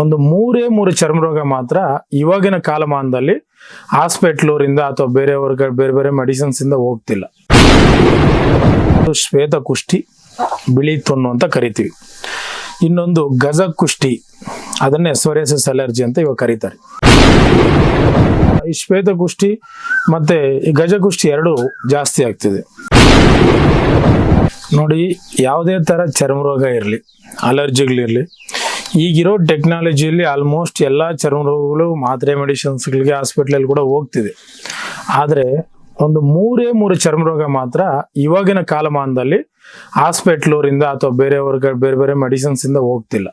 ಒಂದು ಮೂರೇ ಮೂರು ಚರ್ಮ ರೋಗ ಮಾತ್ರ ಇವಾಗಿನ ಕಾಲಮಾನದಲ್ಲಿ ಹಾಸ್ಪಿಟ್ಲೂರಿಂದ ಅಥವಾ ಬೇರೆಯವ್ರ ಬೇರೆ ಬೇರೆ ಮೆಡಿಸಿನ್ಸ್ ಇಂದ ಹೋಗ್ತಿಲ್ಲ. ಶ್ವೇತ ಕುಷ್ಟಿ ಬಿಳಿ ತೊನ್ನು ಅಂತ ಕರಿತೀವಿ. ಇನ್ನೊಂದು ಗಜ ಕುಷ್ಟಿ ಅದನ್ನೇ ಸೋರಿಯಸಿಸ್ ಅಲರ್ಜಿ ಅಂತ ಇವಾಗ ಕರೀತಾರೆ. ಈ ಶ್ವೇತ ಕುಷ್ಟಿ ಮತ್ತೆ ಗಜ ಕುಷ್ಟಿ ಎರಡು ಜಾಸ್ತಿ ಆಗ್ತಿದೆ. ನೋಡಿ, ಯಾವುದೇ ತರ ಚರ್ಮ ರೋಗ ಇರಲಿ ಅಲರ್ಜಿಗಳಿರಲಿ ಈಗಿರೋ ಟೆಕ್ನಾಲಜಿಯಲ್ಲಿ ಆಲ್ಮೋಸ್ಟ್ ಎಲ್ಲ ಚರ್ಮ ರೋಗಗಳು ಮಾತ್ರೆ ಮೆಡಿಸಿನ್ಸ್ಗಳಿಗೆ ಹಾಸ್ಪಿಟ್ಲಲ್ಲಿ ಕೂಡ ಹೋಗ್ತಿದೆ. ಆದರೆ ಒಂದು ಮೂರೇ ಮೂರು ಚರ್ಮ ರೋಗ ಮಾತ್ರ ಇವಾಗಿನ ಕಾಲಮಾನದಲ್ಲಿ ಹಾಸ್ಪಿಟ್ಲೂರಿಂದ ಅಥವಾ ಬೇರೆಯವ್ರ ಬೇರೆ ಬೇರೆ ಮೆಡಿಸಿನ್ಸ್ ಇಂದ ಹೋಗ್ತಿಲ್ಲ.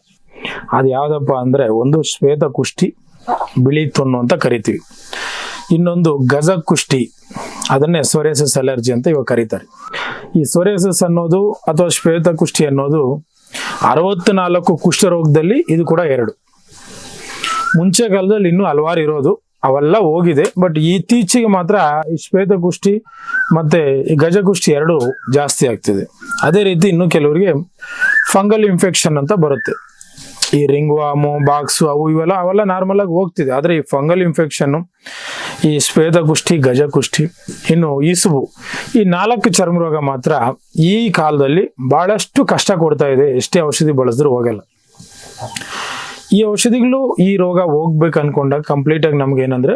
ಅದು ಯಾವ್ದಪ್ಪ ಅಂದ್ರೆ ಒಂದು ಶ್ವೇತ ಕುಷ್ಟಿ, ಬಿಳಿ ತೊನ್ನು ಅಂತ ಕರಿತೀವಿ. ಇನ್ನೊಂದು ಗಜ ಕುಷ್ಟಿ, ಅದನ್ನೇ ಸೊರೆಸಸ್ ಅಲರ್ಜಿ ಅಂತ ಇವಾಗ ಕರೀತಾರೆ. ಈ ಸೊರೆಸಸ್ ಅನ್ನೋದು ಅಥವಾ ಶ್ವೇತ ಕುಷ್ಟಿ ಅನ್ನೋದು ಅರವತ್ತು ನಾಲ್ಕು ಕುಷ್ಠರೋಗದಲ್ಲಿ ಇದು ಕೂಡ ಎರಡು. ಮುಂಚೆ ಕಾಲದಲ್ಲಿ ಇನ್ನೂ ಹಲವಾರು ಇರೋದು. ಅವೆಲ್ಲ ಹೋಗಿದೆ, ಬಟ್ ಇತ್ತೀಚೆಗೆ ಮಾತ್ರ ಈ ಶ್ವೇತ ಕುಷ್ಟಿ ಮತ್ತೆ ಈ ಗಜ ಕುಷ್ಟಿ ಎರಡು ಜಾಸ್ತಿ ಆಗ್ತಿದೆ. ಅದೇ ರೀತಿ ಇನ್ನು ಕೆಲವರಿಗೆ ಫಂಗಲ್ ಇನ್ಫೆಕ್ಷನ್ ಅಂತ ಬರುತ್ತೆ. ಈ ರಿಂಗ್ವಾಮು, ಬಾಕ್ಸು ಅವು ಇವೆಲ್ಲ ಅವೆಲ್ಲ ನಾರ್ಮಲ್ ಆಗಿ ಹೋಗ್ತಿದೆ. ಆದರೆ ಈ ಫಂಗಲ್ ಇನ್ಫೆಕ್ಷನ್ ಈ ಶ್ವೇತ ಕುಷ್ಠಿ, ಗಜ ಕುಷ್ಠಿ, ಇನ್ನು ಇಸುಬು ಈ ನಾಲ್ಕು ಚರ್ಮ ರೋಗ ಮಾತ್ರ ಈ ಕಾಲದಲ್ಲಿ ಬಹಳಷ್ಟು ಕಷ್ಟ ಕೊಡ್ತಾ ಇದೆ. ಎಷ್ಟೇ ಔಷಧಿ ಬಳಸಿದ್ರು ಹೋಗಲ್ಲ. ಈ ಔಷಧಿಗಳು ಈ ರೋಗ ಹೋಗ್ಬೇಕು ಅನ್ಕೊಂಡಾಗ ಕಂಪ್ಲೀಟ್ ಆಗಿ ನಮ್ಗೆ ಏನಂದ್ರೆ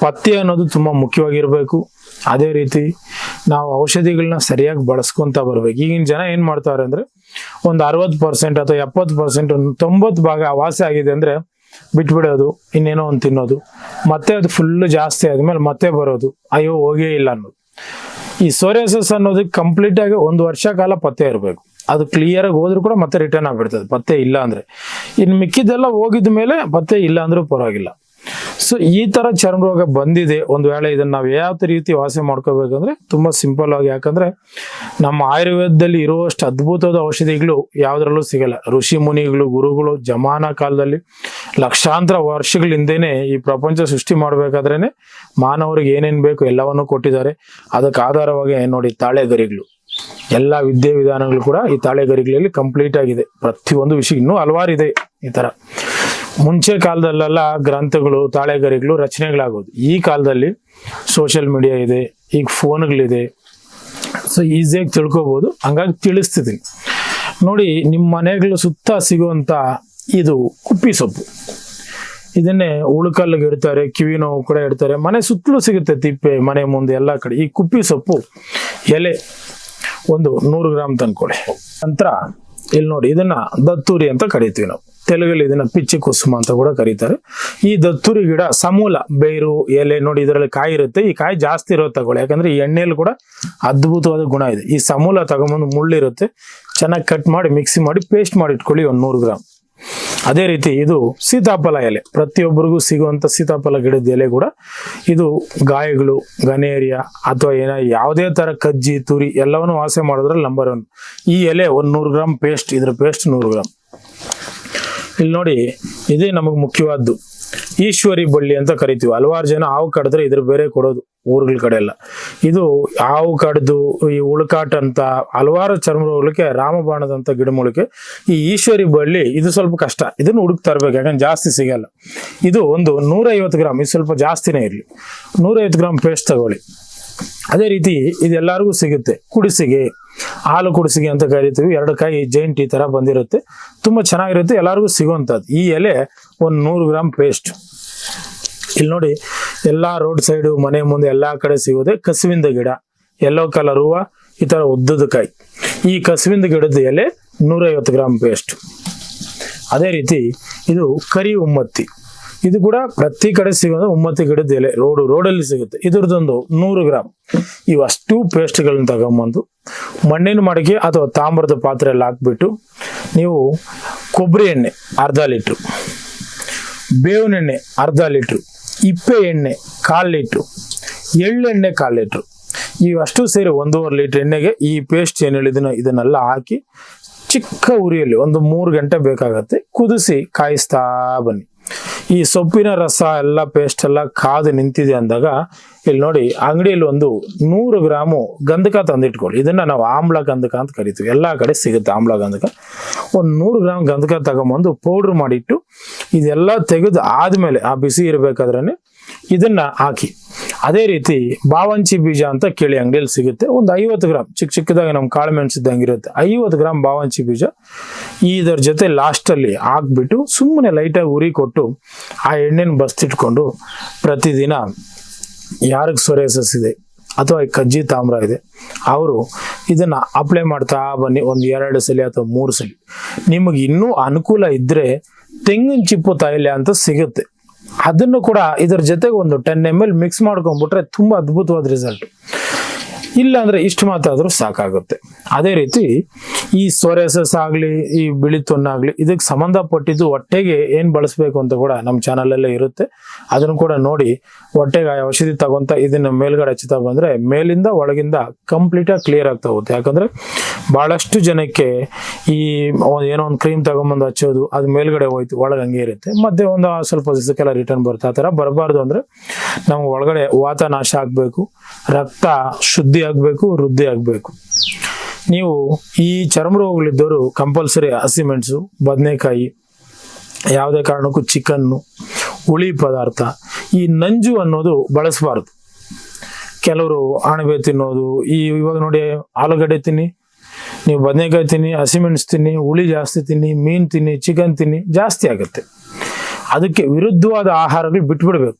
ಪತ್ತೆ ಅನ್ನೋದು ತುಂಬಾ ಮುಖ್ಯವಾಗಿರ್ಬೇಕು. ಅದೇ ರೀತಿ ನಾವು ಔಷಧಿಗಳನ್ನ ಸರಿಯಾಗಿ ಬಳಸ್ಕೊಂತ ಬರ್ಬೇಕು. ಈಗಿನ ಜನ ಏನ್ ಮಾಡ್ತಾರೆ ಅಂದ್ರೆ ಒಂದು ಅರವತ್ತು ಪರ್ಸೆಂಟ್ ಅಥವಾ ಎಪ್ಪತ್ತು ಪರ್ಸೆಂಟ್ ಒಂದು ತೊಂಬತ್ತು ಭಾಗ ವಾಸಿ ಆಗಿದೆ ಅಂದ್ರೆ ಬಿಟ್ಬಿಡೋದು, ಇನ್ನೇನೋ ಒಂದು ತಿನ್ನೋದು. ಮತ್ತೆ ಅದು ಫುಲ್ ಜಾಸ್ತಿ ಆದಮೇಲೆ ಮತ್ತೆ ಬರೋದು. ಅಯ್ಯೋ, ಹೋಗೇ ಇಲ್ಲ ಅನ್ನೋದು. ಈ ಸೋರಿಯಾಸಿಸ್ ಅನ್ನೋದಕ್ಕೆ ಕಂಪ್ಲೀಟ್ ಆಗಿ ಒಂದು ವರ್ಷ ಕಾಲ ಪತ್ತೆ ಇರಬೇಕು. ಅದು ಕ್ಲಿಯರ್ ಆಗಿ ಹೋದ್ರೂ ಕೂಡ ಮತ್ತೆ ರಿಟರ್ನ್ ಆಗ್ಬಿಡ್ತದೆ. ಪತ್ತೆ ಇಲ್ಲ ಅಂದ್ರೆ. ಇನ್ನು ಮಿಕ್ಕಿದ್ದೆಲ್ಲ ಹೋಗಿದ ಮೇಲೆ ಪತ್ತೆ ಇಲ್ಲ ಅಂದ್ರೂ ಪರವಾಗಿಲ್ಲ. ಸೊ ಈ ತರ ಚರ್ಮ ರೋಗ ಬಂದಿದೆ. ಒಂದು ವೇಳೆ ಇದನ್ನ ನಾವು ಯಾವ ರೀತಿ ವಾಸಿ ಮಾಡ್ಕೋಬೇಕಂದ್ರೆ ತುಂಬಾ ಸಿಂಪಲ್ ಆಗಿ. ಯಾಕಂದ್ರೆ ನಮ್ಮ ಆಯುರ್ವೇದದಲ್ಲಿ ಇರುವಷ್ಟು ಅದ್ಭುತವಾದ ಔಷಧಿಗಳು ಯಾವ್ದ್ರಲ್ಲೂ ಸಿಗಲ್ಲ. ಋಷಿ ಮುನಿಗಳು, ಗುರುಗಳು ಜಮಾನ ಕಾಲದಲ್ಲಿ ಲಕ್ಷಾಂತರ ವರ್ಷಗಳ ಹಿಂದೆನೆ ಈ ಪ್ರಪಂಚ ಸೃಷ್ಟಿ ಮಾಡ್ಬೇಕಾದ್ರೇನೆ ಮಾನವರಿಗೆ ಏನೇನ್ ಬೇಕು ಎಲ್ಲವನ್ನೂ ಕೊಟ್ಟಿದ್ದಾರೆ. ಅದಕ್ಕೆ ಆಧಾರವಾಗಿ ನೋಡಿ ತಾಳೆಗರಿಗಳು. ಎಲ್ಲ ವಿದ್ಯೆ ವಿಧಾನಗಳು ಕೂಡ ಈ ತಾಳೆಗರಿಗಳಲ್ಲಿ ಕಂಪ್ಲೀಟ್ ಆಗಿದೆ. ಪ್ರತಿಯೊಂದು ವಿಷಯ ಇನ್ನೂ ಹಲವಾರು ಇದೆ ಈ ತರ. ಮುಂಚೆ ಕಾಲದಲ್ಲೆಲ್ಲ ಗ್ರಂಥಗಳು, ತಾಳೆಗರಿಗಳು ರಚನೆಗಳಾಗೋದು. ಈ ಕಾಲದಲ್ಲಿ ಸೋಷಿಯಲ್ ಮೀಡಿಯಾ ಇದೆ, ಈಗ ಫೋನ್ಗಳಿದೆ. ಸೊ ಈಸಿಯಾಗಿ ತಿಳ್ಕೊಬೋದು. ಹಂಗಾಗಿ ತಿಳಿಸ್ತಿದ್ದೀನಿ. ನೋಡಿ, ನಿಮ್ಮ ಮನೆಗಳು ಸುತ್ತ ಸಿಗುವಂತ ಇದು ಕುಪ್ಪಿ ಸೊಪ್ಪು. ಇದನ್ನೇ ಉಳುಕಲ್ಲಿಗೆ ಇಡ್ತಾರೆ, ಕಿವಿ ನೋವು ಕೂಡ ಇಡ್ತಾರೆ. ಮನೆ ಸುತ್ತಲೂ ಸಿಗುತ್ತೆ ತಿಪ್ಪೆ, ಮನೆ ಮುಂದೆ ಎಲ್ಲ ಕಡೆ. ಈ ಕುಪ್ಪಿ ಸೊಪ್ಪು ಎಲೆ ಒಂದು ನೂರು ಗ್ರಾಮ್ ತಂದ್ಕೊಳ್ಳಿ ನಂತರ ಇಲ್ಲಿ ನೋಡಿ, ಇದನ್ನ ದತ್ತೂರಿ ಅಂತ ಕರಿತೀವಿ ನಾವು. ತೆಲುಗಲ್ಲಿ ಇದನ್ನ ಪಿಚ್ಚಿ ಕುಸುಮ ಅಂತ ಕೂಡ ಕರೀತಾರೆ. ಈ ದತ್ತೂರಿ ಗಿಡ ಸಮೂಲ, ಬೇರು, ಎಲೆ, ನೋಡಿ ಇದರಲ್ಲಿ ಕಾಯಿ ಇರುತ್ತೆ. ಈ ಕಾಯಿ ಜಾಸ್ತಿ ಇರೋ ತಗೊಳ್ಳಿ. ಯಾಕಂದ್ರೆ ಈ ಎಣ್ಣೆಯಲ್ಲಿ ಕೂಡ ಅದ್ಭುತವಾದ ಗುಣ ಇದೆ. ಈ ಸಮೂಲ ತಗೊಂಬಂದು ಮುಳ್ಳಿರುತ್ತೆ. ಚೆನ್ನಾಗಿ ಕಟ್ ಮಾಡಿ ಮಿಕ್ಸಿ ಮಾಡಿ ಪೇಸ್ಟ್ ಮಾಡಿ ಇಟ್ಕೊಳ್ಳಿ ಒಂದು ನೂರು ಗ್ರಾಮ್. ಅದೇ ರೀತಿ ಇದು ಸೀತಾಫಲ ಎಲೆ. ಪ್ರತಿಯೊಬ್ಬರಿಗೂ ಸಿಗುವಂತ ಸೀತಾಫಲ ಗಿಡದ ಎಲೆ ಕೂಡ ಇದು ಗಾಯಗಳು, ಗನೇರಿಯ ಅಥವಾ ಏನ ಯಾವುದೇ ತರ ಕಜ್ಜಿ, ತುರಿ ಎಲ್ಲವನ್ನು ವಾಸೆ ಮಾಡೋದ್ರಲ್ಲಿ ನಂಬರ್ ಒನ್ ಈ ಎಲೆ ಒಂದು ನೂರು ಗ್ರಾಮ್ ಪೇಸ್ಟ್ ಇದ್ರ ಪೇಸ್ಟ್ ನೂರು ಗ್ರಾಮ್ ಇಲ್ಲಿ ನೋಡಿ, ಇದೇ ನಮಗೆ ಮುಖ್ಯವಾದ್ದು. ಈಶ್ವರಿ ಬಳ್ಳಿ ಅಂತ ಕರಿತೀವಿ. ಹಲವಾರು ಜನ ಹಾವು ಕಡಿದ್ರೆ ಇದ್ರ ಬೇರೆ ಕೊಡೋದು ಊರುಗಳ ಕಡೆ ಎಲ್ಲ ಇದು ಹಾವು ಕಡ್ದು ಈ ಉಳುಕಾಟ ಅಂತ ಹಲವಾರು ಚರ್ಮ ರೋಗಕ್ಕೆ ರಾಮಬಾಣದಂತ ಗಿಡಮೂಲಿಕೆ ಈ ಈಶ್ವರಿ ಬಳ್ಳಿ ಇದು ಸ್ವಲ್ಪ ಕಷ್ಟ. ಇದನ್ನು ಹುಡುಕ್ ತರ್ಬೇಕು ಯಾಕಂದ್ರೆ ಜಾಸ್ತಿ ಸಿಗಲ್ಲ. ಇದು ಒಂದು ನೂರೈವತ್ತು ಗ್ರಾಮ್ ಇದು ಸ್ವಲ್ಪ ಜಾಸ್ತಿನೇ ಇರಲಿ. ನೂರೈವತ್ತು ಗ್ರಾಮ್ ಪೇಸ್ಟ್ ತಗೊಳ್ಳಿ. ಅದೇ ರೀತಿ ಇದೆಲ್ಲರಿಗೂ ಸಿಗುತ್ತೆ. ಕುಡಿಸಿಗೆ ಹಾಲು ಕುಡಿಸಿಗೆ ಅಂತ ಕರಿತೀವಿ. ಎರಡು ಕಾಯಿ ಜೈಂಟ್ ಈ ತರ ಬಂದಿರುತ್ತೆ. ತುಂಬಾ ಚೆನ್ನಾಗಿರುತ್ತೆ. ಎಲ್ಲರಿಗೂ ಸಿಗುವಂಥದ್ದು. ಈ ಎಲೆ ಒಂದು ನೂರು ಗ್ರಾಮ್ ಪೇಸ್ಟ್ ಇಲ್ಲಿ ನೋಡಿ, ಎಲ್ಲಾ ರೋಡ್ ಸೈಡು ಮನೆ ಮುಂದೆ ಎಲ್ಲಾ ಕಡೆ ಸಿಗೋದೆ ಕಸುವಿಂದ ಗಿಡ. ಎಲ್ಲೋ ಕಲರ್ ಹೂವ, ಈ ತರ ಉದ್ದದ ಕಾಯಿ. ಈ ಕಸುವಿಂದ ಗಿಡದ ಎಲೆ ನೂರೈವತ್ತು ಗ್ರಾಮ್ ಪೇಸ್ಟ್ ಅದೇ ರೀತಿ ಇದು ಕರಿ ಉಮ್ಮತ್ತಿ. ಇದು ಕೂಡ ಪ್ರತಿ ಕಡೆ ಸಿಗೋದು ಉಮ್ಮತ್ತಿ ಗಿಡದ ಎಲೆ. ರೋಡು ರೋಡಲ್ಲಿ ಸಿಗುತ್ತೆ. ಇದ್ರದ್ದೊಂದು ನೂರು ಗ್ರಾಮ್ ಇವಷ್ಟು ಪೇಸ್ಟ್ಗಳನ್ನ ತಗೊಂಬಂದು ಮಣ್ಣಿನ ಮಡಿಕೆ ಅಥವಾ ತಾಮ್ರದ ಪಾತ್ರೆಯಲ್ಲಿ ಹಾಕ್ಬಿಟ್ಟು ನೀವು ಕೊಬ್ಬರಿ ಎಣ್ಣೆ ಅರ್ಧ ಲೀಟ್ರು, ಬೇವಿನ ಎಣ್ಣೆ ಅರ್ಧ ಲೀಟ್ರು, ಇಪ್ಪೆ ಎಣ್ಣೆ ಕಾಲು ಲೀಟ್ರು ಎಳ್ಳೆಣ್ಣೆ ಕಾಲು ಲೀಟ್ರು. ಇವಷ್ಟು ಸೇರಿ ಒಂದೂವರೆ ಲೀಟ್ರ್ ಎಣ್ಣೆಗೆ ಈ ಪೇಸ್ಟ್ ಏನು ಹೇಳಿದನೋ ಇದನ್ನೆಲ್ಲ ಹಾಕಿ ಚಿಕ್ಕ ಉರಿಯಲ್ಲಿ ಒಂದು ಮೂರು ಗಂಟೆ ಬೇಕಾಗತ್ತೆ, ಕುದಿಸಿ ಕಾಯಿಸ್ತಾ ಬನ್ನಿ. ಈ ಸೊಪ್ಪಿನ ರಸ ಎಲ್ಲ ಪೇಸ್ಟ್ ಎಲ್ಲ ಕಾದು ನಿಂತಿದೆ ಅಂದಾಗ, ಇಲ್ಲಿ ನೋಡಿ, ಅಂಗಡಿಯಲ್ಲಿ ಒಂದು ನೂರು ಗ್ರಾಮು ಗಂಧಕ ತಂದಿಟ್ಕೊಳ್ಳಿ. ಇದನ್ನ ನಾವು ಆಮ್ಲ ಗಂಧಕ ಅಂತ ಕರಿತೀವಿ. ಎಲ್ಲ ಕಡೆ ಸಿಗುತ್ತೆ ಆಮ್ಲ ಗಂಧಕ. ಒಂದು ನೂರು ಗ್ರಾಮ್ ಗಂಧಕ ತಗೊಂಬಂದು ಪೌಡ್ರ್ ಮಾಡಿಟ್ಟು, ಇದೆಲ್ಲ ತೆಗೆದು ಆದ್ಮೇಲೆ, ಆ ಬಿಸಿ ಇರಬೇಕಾದ್ರೆ ಇದನ್ನ ಹಾಕಿ. ಅದೇ ರೀತಿ ಬಾವಂಚಿ ಬೀಜ ಅಂತ ಕೇಳಿ ಅಂಗಡಿಯಲ್ಲಿ ಸಿಗುತ್ತೆ. ಒಂದು ಐವತ್ತು ಗ್ರಾಮ್ ಚಿಕ್ಕ ಚಿಕ್ಕದಾಗಿ ನಮ್ಮ ಕಾಳು ಮೆಣಸಿದ್ದಂಗೆ ಇರುತ್ತೆ ಐವತ್ತು ಗ್ರಾಮ್ ಬಾವಂಚಿ ಬೀಜ ಇದರ ಜೊತೆ ಲಾಸ್ಟಲ್ಲಿ ಹಾಕ್ಬಿಟ್ಟು ಸುಮ್ಮನೆ ಲೈಟಾಗಿ ಉರಿ ಕೊಟ್ಟು ಆ ಎಣ್ಣೆನ ಬಸ್ತಿಟ್ಕೊಂಡು ಪ್ರತಿದಿನ ಯಾರಿಗೆ ಸೊರೇಸಸ್ ಇದೆ ಅಥವಾ ಈ ಕಜ್ಜಿ ತಾಮ್ರ ಇದೆ, ಅವರು ಇದನ್ನ ಅಪ್ಲೈ ಮಾಡ್ತಾ ಬನ್ನಿ ಒಂದು ಎರಡು ಸಲ ಅಥವಾ ಮೂರು ಸಲ. ನಿಮಗೆ ಇನ್ನೂ ಅನುಕೂಲ ಇದ್ರೆ ತೆಂಗಿನ ಚಿಪ್ಪು ತೈಲ ಅಂತ ಸಿಗುತ್ತೆ. ಅದನ್ನು ಕೂಡ ಇದರ ಜೊತೆಗೆ ಒಂದು ಟೆನ್ ಎಂ ಎಲ್ ಮಿಕ್ಸ್ ಮಾಡ್ಕೊಂಡ್ಬಿಟ್ರೆ ತುಂಬಾ ಅದ್ಭುತವಾದ ರಿಸಲ್ಟ್ ಇಲ್ಲ ಅಂದ್ರೆ ಇಷ್ಟು ಮಾತಾದರೂ ಸಾಕಾಗುತ್ತೆ. ಅದೇ ರೀತಿ ಈ ಸೋರೆಸಸ್ ಆಗ್ಲಿ, ಈ ಬಿಳಿ ತೊನ್ನಾಗ್ಲಿ ಇದಕ್ಕೆ ಸಂಬಂಧಪಟ್ಟಿದ್ದು ಹೊಟ್ಟೆಗೆ ಏನ್ ಬಳಸಬೇಕು ಅಂತ ಕೂಡ ನಮ್ಮ ಚಾನಲಲ್ಲೇ ಇರುತ್ತೆ. ಅದನ್ನು ಕೂಡ ನೋಡಿ, ಹೊಟ್ಟೆಗೆ ಔಷಧಿ ತಗೊಂತ ಇದನ್ನ ಮೇಲ್ಗಡೆ ಹಚ್ಚುತ್ತಾ ಬಂದ್ರೆ ಮೇಲಿಂದ ಒಳಗಿಂದ ಕಂಪ್ಲೀಟ್ ಆಗಿ ಕ್ಲಿಯರ್ ಆಗ್ತಾ ಹೋಗುತ್ತೆ. ಯಾಕಂದ್ರೆ ಬಹಳಷ್ಟು ಜನಕ್ಕೆ ಈ ಏನೋ ಒಂದು ಕ್ರೀಮ್ ತಗೊಂಬಂದು ಹಚ್ಚೋದು, ಅದು ಮೇಲ್ಗಡೆ ಹೋಯ್ತು, ಒಳಗೆ ಹಂಗೆ ಇರುತ್ತೆ. ಮತ್ತೆ ಒಂದು ಸ್ವಲ್ಪ ದಿವಸಕ್ಕೆಲ್ಲ ರಿಟರ್ನ್ ಬರುತ್ತೆ. ಆ ಥರ ಬರಬಾರ್ದು ಅಂದ್ರೆ ನಮ್ಗೆ ಒಳಗಡೆ ವಾತ ನಾಶ ಆಗಬೇಕು, ರಕ್ತ ಶುದ್ಧಿ ಆಗಬೇಕು, ವೃದ್ಧಿ ಆಗಬೇಕು. ನೀವು ಈ ಚರ್ಮ ರೋಗಗಳಿದ್ದವರು ಕಂಪಲ್ಸರಿ ಹಸಿಮೆಣಸು, ಬದನೆಕಾಯಿ, ಯಾವುದೇ ಕಾರಣಕ್ಕೂ ಚಿಕನ್ನು, ಹುಳಿ ಪದಾರ್ಥ, ಈ ನಂಜು ಅನ್ನೋದು ಬಳಸಬಾರ್ದು. ಕೆಲವರು ಅಣಬೆ ತಿನ್ನೋದು, ಈ ಇವಾಗ ನೋಡಿ ಆಲೂಗಡ್ಡೆ ತಿನ್ನಿ, ನೀವು ಬದನೆಕಾಯಿ ತಿನ್ನಿ, ಹಸಿಮೆಣಸು ತಿನ್ನಿ, ಹುಳಿ ಜಾಸ್ತಿ ತಿನ್ನಿ, ಮೀನು ತಿನ್ನಿ, ಚಿಕನ್ ತಿನ್ನಿ, ಜಾಸ್ತಿ ಆಗುತ್ತೆ. ಅದಕ್ಕೆ ವಿರುದ್ಧವಾದ ಆಹಾರಗಳು ಬಿಟ್ಬಿಡ್ಬೇಕು.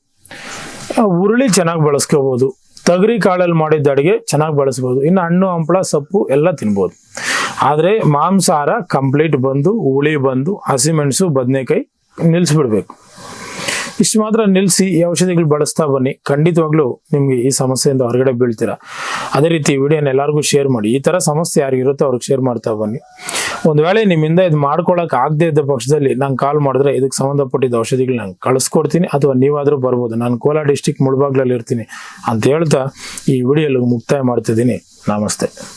ಉರುಳಿ ಚೆನ್ನಾಗಿ ಬಳಸ್ಕೋಬಹುದು ತೊಗರಿ ಕಾಳಲ್ಲಿ ಮಾಡಿದ ಅಡುಗೆ ಚೆನ್ನಾಗಿ ಬಳಸ್ಬೋದು. ಇನ್ನು ಹಣ್ಣು, ಹಂಪಳ, ಸೊಪ್ಪು ಎಲ್ಲ ತಿನ್ಬೋದು. ಆದರೆ ಮಾಂಸಾಹಾರ ಕಂಪ್ಲೀಟ್ ಬಂದು, ಹುಳಿ ಬಂದು ಹಸಿಮೆಣಸು ಬದನೆಕಾಯಿ ನಿಲ್ಲಿಸ್ಬಿಡ್ಬೇಕು ಇಷ್ಟು ಮಾತ್ರ ನಿಲ್ಲಿಸಿ ಈ ಔಷಧಿಗಳು ಬಳಸ್ತಾ ಬನ್ನಿ. ಖಂಡಿತವಾಗ್ಲೂ ನಿಮಗೆ ಈ ಸಮಸ್ಯೆಯಿಂದ ಹೊರಗಡೆ ಬೀಳ್ತೀರಾ. ಅದೇ ರೀತಿ ವಿಡಿಯೋನ ಎಲ್ಲರಿಗೂ ಶೇರ್ ಮಾಡಿ. ಈ ತರ ಸಮಸ್ಯೆ ಯಾರಿಗಿರುತ್ತೋ ಅವ್ರಿಗೆ ಶೇರ್ ಮಾಡ್ತಾ ಬನ್ನಿ. ಒಂದು ವೇಳೆ ನಿಮ್ಮಿಂದ ಇದು ಮಾಡ್ಕೊಳಕ್ ಆಗದೆ ಇದ್ದ ಪಕ್ಷದಲ್ಲಿ ನಂಗೆ ಕಾಲ್ ಮಾಡಿದ್ರೆ ಇದಕ್ಕೆ ಸಂಬಂಧಪಟ್ಟಿದ್ದ ಔಷಧಿಗಳು ನಾನು ಕಳಿಸ್ಕೊಡ್ತೀನಿ ಅಥವಾ ನೀವಾದ್ರೂ ಬರ್ಬೋದು. ನಾನು ಕೋಲಾರ ಡಿಸ್ಟಿಕ್ ಮುಳಬಾಗ್ಲಲ್ಲಿ ಇರ್ತೀನಿ. ಅಂತ ಹೇಳ್ತಾ ಈ ವಿಡಿಯೋಲ್ಲಿ ಮುಕ್ತಾಯ ಮಾಡ್ತಿದ್ದೀನಿ. ನಮಸ್ತೆ.